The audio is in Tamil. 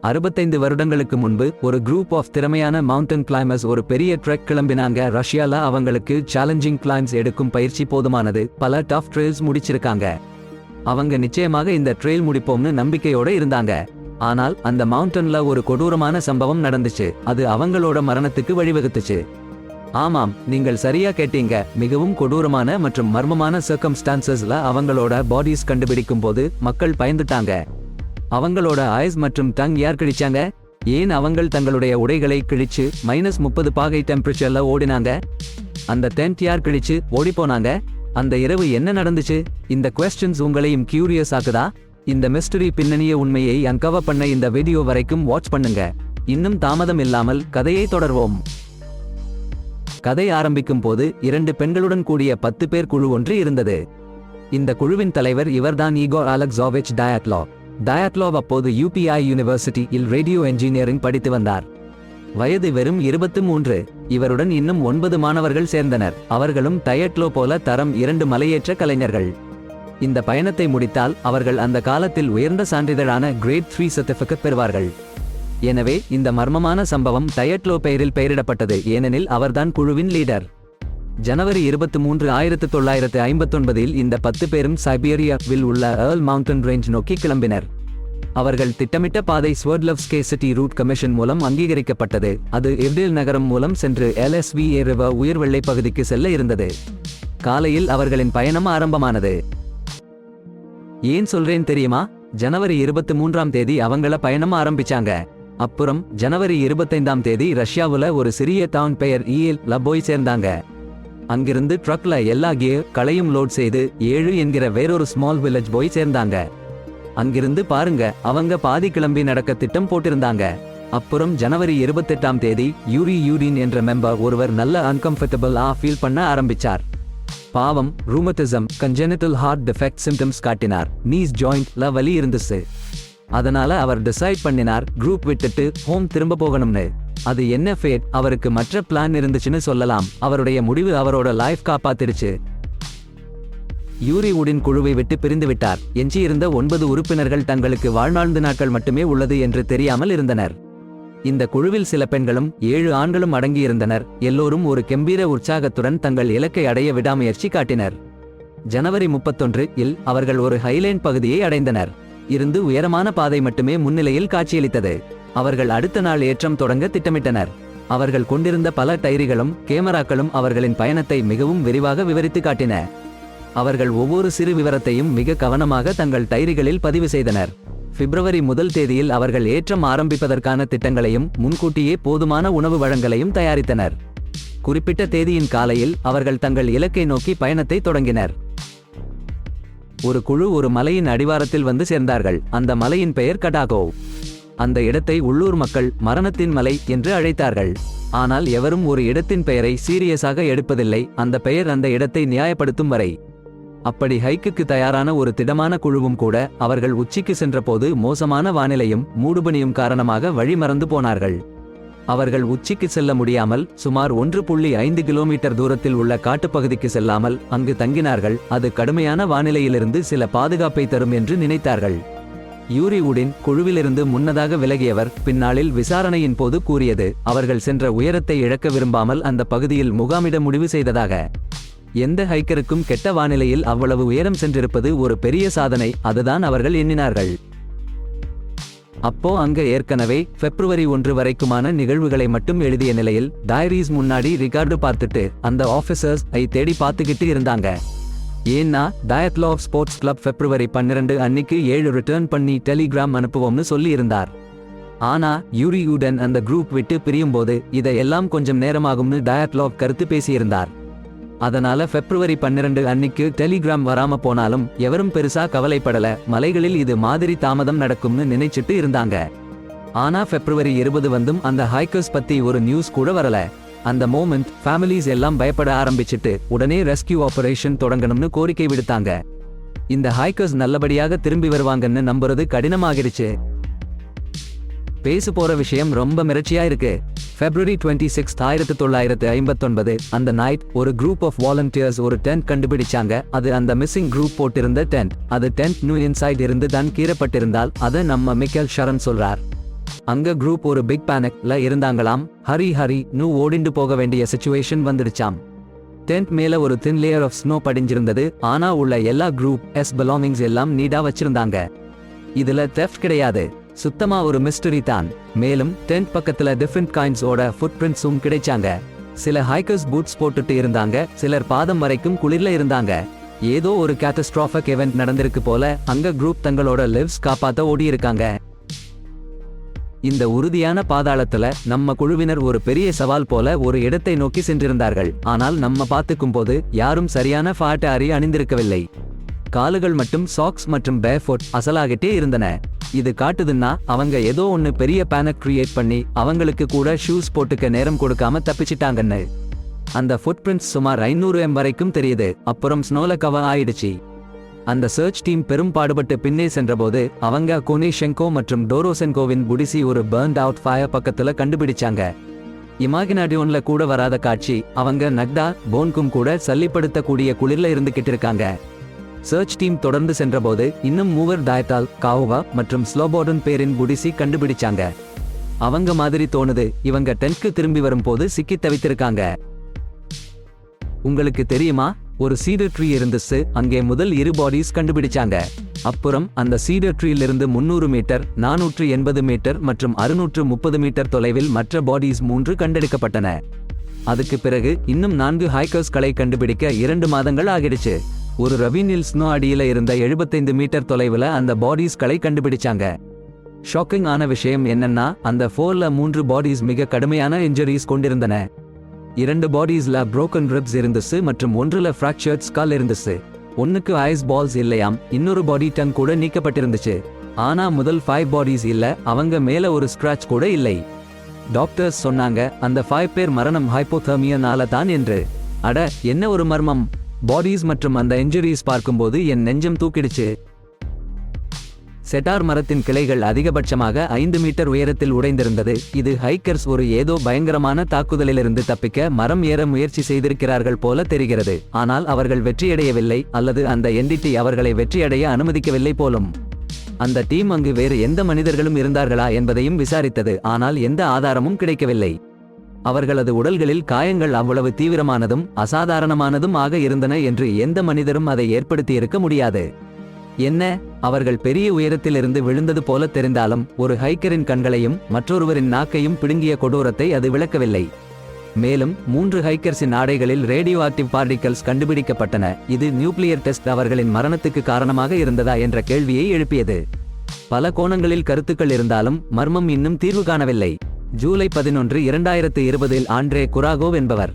அறுபத்தைந்து வருடங்களுக்கு முன்பு ஒரு குரூப் ஆஃப் திறமையான மவுண்டன் கிளைமர்ஸ் ஒரு பெரிய ட்ரெக் கிளம்பினாங்க. ரஷ்யால அவங்களுக்கு சேலஞ்சிங் கிளைம்ஸ் எடுக்கும் பயிற்சி போதுமானது. பல டஃப் ட்ரெயில்ஸ் முடிச்சிருக்காங்க. அவங்க நிச்சயமாக இந்த ட்ரெயில் முடிப்போம்னு நம்பிக்கையோட இருந்தாங்க. ஆனால் அந்த மவுண்டன்ல ஒரு கொடூரமான சம்பவம் நடந்துச்சு. அது அவங்களோட மரணத்துக்கு வழிவகுத்துச்சு. ஆமாம் நீங்கள் சரியா கேட்டீங்க. மிகவும் கொடூரமான மற்றும் மர்மமான சர்க்கம்ஸ்டான்சஸ்ல அவங்களோட பாடிஸ் கண்டுபிடிக்கும் போது மக்கள் பயந்துட்டாங்க. அவங்களோட ஐஸ் மற்றும் டங் யார் கிழிச்சாங்க? ஏன் அவங்கள் தங்களுடைய உடைகளை கிழிச்சு மைனஸ் முப்பது பாகை டெம்பரேச்சர்ல ஓடினாங்க? அந்த டென்ட் யார் கிழிச்சு ஓடி போனாங்க? அந்த இரவு என்ன நடந்துச்சு? இந்த கொஸ்டின்ஸ் உங்களையும் கியூரியஸ் ஆக்குதா? இந்த மிஸ்டரி பின்னணிய உண்மையை அங்கவ பண்ண இந்த வீடியோ வரைக்கும் வாட்ச் பண்ணுங்க. இன்னும் தாமதம் இல்லாமல் கதையை தொடர்வோம். கதை ஆரம்பிக்கும் போது இரண்டு பெண்களுடன் கூடிய பத்து பேர் குழு ஒன்று இருந்தது. இந்த குழுவின் தலைவர் இவர்தான் ஈகோ அலெக்சாவிச் டயாட்லா டயாட்லோவ் அப்போது யூபிஐ யூனிவர்சிட்டியில் ரேடியோ என்ஜினியரிங் படித்து வந்தார். வயது வெறும் இருபத்து மூன்று. இவருடன் இன்னும் ஒன்பது மாணவர்கள் சேர்ந்தனர். அவர்களும் டயட்லோ போல தரம் இரண்டு மலையேற்ற கலைஞர்கள். இந்த பயணத்தை முடித்தால் அவர்கள் அந்த காலத்தில் உயர்ந்த சான்றிதழான கிரேட் த்ரீ சர்டிபிகேட் பெறுவார்கள். எனவே இந்த மர்மமான சம்பவம் டயட்லோ பெயரில் பெயரிடப்பட்டது. ஏனெனில் அவர்தான் குழுவின் லீடர் ஜனவரி இருபத்தி மூன்று ஆயிரத்து தொள்ளாயிரத்து ஐம்பத்தொன்பதில் இந்த பத்து பேரும் சைபீரியாவில் உள்ள ஏர்ல் மவுண்டன் ரேஞ்ச் நோக்கி கிளம்பினர். அவர்கள் திட்டமிட்ட பாதை ஸ்வர்ட்லவ்ஸ்கே சிட்டி ரூட் கமிஷன் மூலம் அங்கீகரிக்கப்பட்டது. அது எவ்டில் நகரம் மூலம் சென்று எல்எஸ்வி ஏரவ உயர்வெள்ளை பகுதிக்கு செல்ல இருந்தது. காலையில் அவர்களின் பயணம் ஆரம்பமானது. ஏன் சொல்றேன் தெரியுமா? ஜனவரி இருபத்தி மூன்றாம் தேதி அவங்கள பயணம் ஆரம்பிச்சாங்க. அப்புறம் ஜனவரி இருபத்தைந்தாம் தேதி ரஷ்யாவுல ஒரு சிறிய டவுன் பெயர் ஈல் போய் சேர்ந்தாங்க. அங்கிருந்து ட்ரக்ல எல்லா கியர் களையும் லோட் செய்து ஏழு என்கிற வேறொரு ஸ்மால் வில்லேஜ் போய் சேர்ந்தாங்க. அங்கிருந்து பாருங்க அவங்க பாதி கிளம்பி நடக்க திட்டம் போட்டிருந்தாங்க. அப்புறம் ஜனவரி இருபத்தெட்டாம் தேதி யூரி யூரின் என்ற மெம்பர் ஒருவர் நல்ல அன்கம்ஃபர்டபுள் ஆ ஃபீல் பண்ண ஆரம்பிச்சார். பாவம் rheumatism congenital heart defect symptoms காட்டினார். நீஸ் ஜாயிண்ட்ல வலி இருந்துச்சு. அதனால அவர் டிசைட் பண்ணினார் குரூப் விட்டுட்டு ஹோம் திரும்ப போகணும்னு. அது என்ன ஃபேட்? அவருக்கு மற்ற பிளான் இருந்துச்சுன்னு சொல்லலாம். அவருடைய முடிவு அவரோட லைஃப் காப்பாத்திருச்சு யூரி உடின் குழுவை விட்டு பிரிந்து விட்டார். எஞ்சியிருந்த ஒன்பது உறுப்பினர்கள் தங்களுக்கு வாழ்நாள்ந்து நாட்கள் மட்டுமே உள்ளது என்று தெரியாமல் இருந்தனர். இந்த குழுவில் சில பெண்களும் ஏழு ஆண்களும் அடங்கியிருந்தனர். எல்லோரும் ஒரு கெம்பீர உற்சாகத்துடன் தங்கள் இலக்கை அடைய விடாமுயற்சி காட்டினர். ஜனவரி முப்பத்தொன்று இல் அவர்கள் ஒரு ஹைலேண்ட் பகுதியை அடைந்தனர். இருந்து உயரமான பாதை மட்டுமே முன்னிலையில் காட்சியளித்தது. அவர்கள் அடுத்த நாள் ஏற்றம் தொடங்க திட்டமிட்டனர். அவர்கள் கொண்டிருந்த பல டைரிகளும் கேமராக்களும் அவர்களின் பயணத்தை மிகவும் விரிவாக விவரித்து காட்டின. அவர்கள் ஒவ்வொரு சிறு விவரத்தையும் மிக கவனமாக தங்கள் டைரிகளில் பதிவு செய்தனர். பிப்ரவரி முதல் தேதியில் அவர்கள் ஏற்றம் ஆரம்பிப்பதற்கான திட்டங்களையும் முன்கூட்டியே போதுமான உணவு வழங்கலையும் தயாரித்தனர். குறிப்பிட்ட தேதியின் காலையில் அவர்கள் தங்கள் இலக்கை நோக்கி பயணத்தை தொடங்கினர். ஒரு குழு ஒரு மலையின் அடிவாரத்தில் வந்து சேர்ந்தார்கள். அந்த மலையின் பெயர் கடாகோ அந்த இடத்தை உள்ளூர் மக்கள் மரணத்தின் மலை என்று அழைத்தார்கள். ஆனால் எவரும் ஒரு இடத்தின் பெயரை சீரியஸாக எடுப்பதில்லை. அந்த பெயர் அந்த இடத்தை நியாயப்படுத்தும் வரை. அப்படி ஹைக்குக்கு தயாரான ஒரு திடமான குழுவும் கூட அவர்கள் உச்சிக்கு சென்றபோது மோசமான வானிலையும் மூடுபனியும் காரணமாக வழிமறந்து போனார்கள். அவர்கள் உச்சிக்கு செல்ல முடியாமல் சுமார் ஒன்று புள்ளி ஐந்து கிலோமீட்டர் தூரத்தில் உள்ள காட்டுப்பகுதிக்கு செல்லாமல் அங்கு தங்கினார்கள். அது கடுமையான வானிலையிலிருந்து சில பாதுகாப்பை தரும் என்று நினைத்தார்கள். யூரி உடின் குழுவிலிருந்து முன்னதாக விலகியவர் பின்னாளில் விசாரணையின் போது கூறியது அவர்கள் சென்ற உயரத்தை இழக்க விரும்பாமல் அந்த பகுதியில் முகாமிட முடிவு செய்ததாக. எந்த ஹைக்கருக்கும் கெட்ட வானிலையில் அவ்வளவு உயரம் சென்றிருப்பது ஒரு பெரிய சாதனை அதுதான் அவர்கள் எண்ணினார்கள். அப்போ அங்க ஏற்கனவே பிப்ரவரி ஒன்று வரைக்குமான நிகழ்வுகளை மட்டும் எழுதிய நிலையில் டைரிஸ் முன்னாடி ரிகார்டு பார்த்துட்டு அந்த ஆபீசர்ஸ் ஐ தேடி பார்த்துக்கிட்டு இருந்தாங்க. ஏன்னா Dyatlov of sports club February பன்னிரண்டு அன்னைக்கு ஏழு ரிட்டர்ன் பண்ணி டெலிகிராம் அனுப்புவோம்னு சொல்லியிருந்தார். ஆனா யூரியுடன் அந்த குரூப் விட்டு பிரியும்போது இதையெல்லாம் கொஞ்சம் நேரமாகும்னு டயட்லாக் கருத்து பேசியிருந்தார். அதனால பிப்ரவரி பன்னிரண்டு அன்னைக்கு டெலிகிராம் வராம போனாலும் எவரும் பெருசா கவலைப்படல மலைகளில் இது மாதிரி தாமதம் நடக்கும்னு நினைச்சிட்டு இருந்தாங்க. ஆனா பிப்ரவரி இருபது வந்தும் அந்த ஹைக்கர்ஸ் பத்தி ஒரு நியூஸ் கூட வரல. அந்த மோமெண்ட் ஃபேமிலிஸ் எல்லாம் பயப்பட ஆரம்பிச்சிட்டு உடனே ரெஸ்கியூ ஆபரேஷன் தொடங்கணும்னு கோரிக்கை விடுத்தாங்க. இந்த ஹைக்கர்ஸ் நல்லபடியாக திரும்பி வருவாங்கன்னு நம்புறது கடினமாகிடுச்சு. பேசு போற விஷயம் ரொம்ப மிரட்சியா இருக்கு. பிப்ரவரி டுவெண்ட்டி சிக்ஸ் ஆயிரத்தி தொள்ளாயிரத்து ஐம்பத்தொன்பது அந்த நைட் ஒரு குரூப் ஆஃப் வாலண்டியர்ஸ் ஒரு டென்ட் கண்டுபிடிச்சாங்க. அது அந்த மிஸ்ஸிங் குரூப் போட்டிருந்த டென்ட் அது டென்ட் நியூ இன்சைட் இருந்து தான் கீறப்பட்டிருந்தால் அதை நம்ம மிக்கேல் ஷரன் சொல்றார். அங்க குரூப் ஒரு பிக் பேனக்ல இருந்தாங்களாம். ஹரி ஹரி நூ ஓடிண்டு போக வேண்டிய சுச்சுவேஷன் வந்துடுச்சாம். டென்ட் மேல ஒரு தின் லேயர் ஆஃப் ஸ்னோ படிஞ்சிருந்தது. ஆனா உள்ள எல்லா குரூப் எஸ் பிலாங்கிங்ஸ் எல்லாம் நீடா வச்சிருந்தாங்க. இதுல தெஃப்ட் கிடையாது. சுத்தமா ஒரு மிஸ்டரி தான். மேலும் டென்ட் பக்கத்துல டிஃப்ரெண்ட் காயின்ஸோட ஃபுட் பிரிண்ட்ஸும் கிடைச்சாங்க. சில ஹைக்கர்ஸ் பூட்ஸ் போட்டுட்டு இருந்தாங்க. சிலர் பாதம் வரைக்கும் குளிர்ல இருந்தாங்க. ஏதோ ஒரு கேட்டஸ்ட்ராஃபிக் எவெண்ட் நடந்திருக்கு போல அங்க குரூப் தங்களோட லிவ்ஸ் காப்பாத்த ஓடி இருக்காங்க இந்த உறுதியான பாதாளத்துல நம்ம குழுவினர் ஒரு பெரிய சவால் போல ஒரு இடத்தை நோக்கி சென்றிருந்தார்கள். ஆனால் நம்ம பார்த்துக்கும் போது யாரும் சரியான ஃபாட் அறி அணிந்திருக்கவில்லை. காலுகள் மட்டும் சாக்ஸ் மற்றும் பேஃபோட் அசலாகிட்டே இருந்தன. இது காட்டுதுன்னா அவங்க ஏதோ ஒன்னு பெரிய பேனக் கிரியேட் பண்ணி அவங்களுக்கு கூட ஷூஸ் போட்டுக்க நேரம் கொடுக்காம தப்பிச்சிட்டாங்கன்னு. அந்த ஃபுட் பிரிண்ட்ஸ் சுமார் ஐநூறு எம் வரைக்கும் தெரியுது. அப்புறம் ஸ்னோல கவர் ஆயிடுச்சு. அந்த சர்ச் டீம் பெரும் பாடுபட்டு பின்னே சென்றபோது அவங்க கோனிஷெங்கோ மற்றும் டோரோசென்கோவின் புடிசி ஒரு பர்ன்ட் அவுட் ஃபயர் பக்கத்துல கண்டுபிடிச்சாங்க. இமாகினாடியோன்ல கூட வராத காட்சி அவங்க நக்டா போன்கும் கூட சல்லிப்படுத்தக்கூடிய குளிர்ல இருந்துகிட்டு இருக்காங்க. சர்ச் டீம் தொடர்ந்து சென்றபோது இன்னும் மூவர் தாயத்தால் காவோவா மற்றும் ஸ்லோபோடன் பேரின் புடிசி கண்டுபிடிச்சாங்க. அவங்க மாதிரி தோணுது இவங்க டென்ட்க்கு திரும்பி வரும்போது சிக்கி தவித்திருக்காங்க. உங்களுக்கு தெரியுமா? ஒரு சீடர் ட்ரீ இருந்துச்சு அங்கே முதல் இரு பாடிஸ் கண்டுபிடிச்சாங்க. அப்புறம் அந்த சீடர் ட்ரீலிருந்து முன்னூறு மீட்டர் நானூற்று எண்பது மீட்டர் மற்றும் அறுநூற்று முப்பது மீட்டர் தொலைவில் மற்ற பாடிஸ் மூன்று கண்டெடுக்கப்பட்டன. அதுக்கு பிறகு இன்னும் நான்கு ஹைக்கர்ஸ்களை கண்டுபிடிக்க இரண்டு மாதங்கள் ஆகிடுச்சு. ஒரு ரவினில் ஸ்னோ அடியில இருந்த 75 மீட்டர் தொலைவில் அந்த பாடிஸ்களை கண்டுபிடிச்சாங்க. ஷாக்கிங் ஆன விஷயம் என்னன்னா அந்த ஃபோர்ல மூன்று பாடிஸ் மிக கடுமையான இன்ஜுரிஸ் கொண்டிருந்தன. இரண்டு பாடிஸ்ல புரோக்கன் ரிப்ஸ் இருந்துச்சு மற்றும் ஒன்றுல ஃப்ராக்சர்ட் ஸ்கால் இருந்துச்சு. ஒன்னுக்கு ஐஸ் பால்ஸ் இல்லையாம் இன்னொரு பாடி டங் கூட நீக்கப்பட்டிருந்துச்சு. ஆனா முதல் ஃபைவ் பாடிஸ் இல்ல அவங்க மேல ஒரு ஸ்கிராச் கூட இல்லை. டாக்டர்ஸ் சொன்னாங்க அந்த ஃபைவ் பேர் மரணம் ஹைப்போதர்மியனால தான் என்று. அட என்ன ஒரு மர்மம்? பாடிஸ் மற்றும் அந்த இன்ஜுரிஸ் பார்க்கும்போது என் நெஞ்சம் தூக்கிடுச்சு. செட்டார் மரத்தின் கிளைகள் அதிகபட்சமாக ஐந்து மீட்டர் உயரத்தில் உடைந்திருந்தது. இது ஹைக்கர்ஸ் ஒரு ஏதோ பயங்கரமான தாக்குதலிலிருந்து தப்பிக்க மரம் ஏற முயற்சி செய்திருக்கிறார்கள் போல தெரிகிறது. ஆனால் அவர்கள் வெற்றியடையவில்லை அல்லது அந்த என்டிடி அவர்களை வெற்றியடைய அனுமதிக்கவில்லை போலும். அந்த டீம் அங்கு வேறு எந்த மனிதர்களும் இருந்தார்களா என்பதையும் விசாரித்தது. ஆனால் எந்த ஆதாரமும் கிடைக்கவில்லை. அவர்களது உடல்களில் காயங்கள் அவ்வளவு தீவிரமானதும் அசாதாரணமானதும் ஆக இருந்தன என்று எந்த மனிதரும் அதை ஏற்படுத்தியிருக்க முடியாது. என்ன? அவர்கள் பெரிய உயரத்திலிருந்து விழுந்தது போல தெரிந்தாலும் ஒரு ஹைக்கரின் கண்களையும் மற்றொருவரின் நாக்கையும் பிடுங்கிய கொடூரத்தை அது விளக்கவில்லை. மேலும் மூன்று ஹைக்கர்ஸின் ஆடைகளில் ரேடியோ ஆக்டிவ் பார்டிகல்ஸ் கண்டுபிடிக்கப்பட்டன. இது நியூக்ளியர் டெஸ்ட் அவர்களின் மரணத்துக்கு காரணமாக இருந்ததா என்ற கேள்வியை எழுப்பியது. பல கோணங்களில் கருத்துக்கள் இருந்தாலும் மர்மம் இன்னும் தீர்வு காணவில்லை. ஜூலை பதினொன்று இரண்டாயிரத்து இருபதில் ஆண்ட்ரே குராகோவ் என்பவர்.